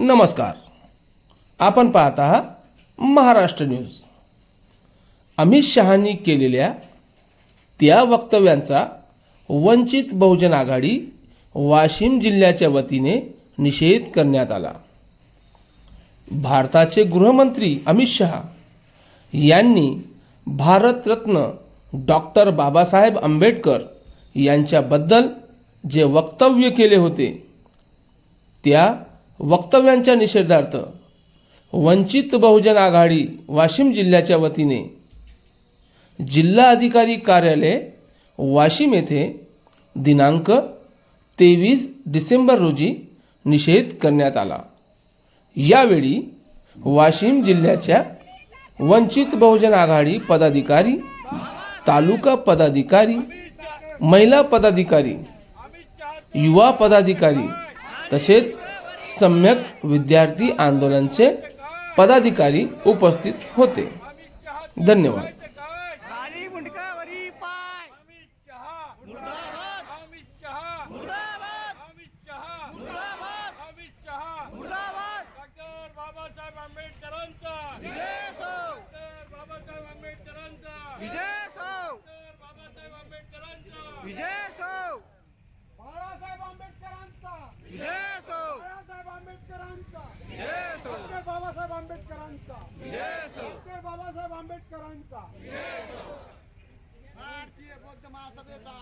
नमस्कार. आपण पाहत आहात महाराष्ट्र न्यूज. अमित शहानी केलेल्या त्या वक्तव्यांचा वंचित बहुजन आघाडी वाशिम जिल्ह्याच्या वतीने निषेध करण्यात आला. भारताचे गृहमंत्री अमित शहा यांनी भारतरत्न डॉक्टर बाबासाहेब आंबेडकर यांच्याबद्दल जे वक्तव्य केले होते त्या वक्तव्यांच्या निषेधार्थ वंचित बहुजन आघाडी वाशिम जिल्ह्याच्या वतीने जिल्हा अधिकारी कार्यालय वाशिम येथे दिनांक तेवीस डिसेंबर रोजी निषेध करण्यात आला. यावेळी वाशिम जिल्ह्याच्या वंचित बहुजन आघाडी पदाधिकारी तालुका पदाधिकारी महिला पदाधिकारी युवा पदाधिकारी तसेच सम्यक विद्यार्थी आंदोलनचे पदाधिकारी उपस्थित होते धन्यवाद खाली मुंडकावरी पाय अमित शहा मुर्दाबाद अमित शहा मुर्दाबाद अमित शहा मुर्दाबाद अमित शहा मुर्दाबाद डॉक्टर बाबासाहेब आंबेडकरांचा विजय सो डॉक्टर बाबासाहेब आंबेडकरांचा विजय सो डॉक्टर बाबासाहेब आंबेडकरांचा विजय सो बाळासाहेब आंबेडकरांचा विजय सो बाळासाहेब आंबेडकरांचा विजय सो डॉक्टर बाबासाहेब आंबेडकरांचा. डॉक्टर बाबासाहेब आंबेडकरांचा. भारतीय बौद्ध महासभेचा.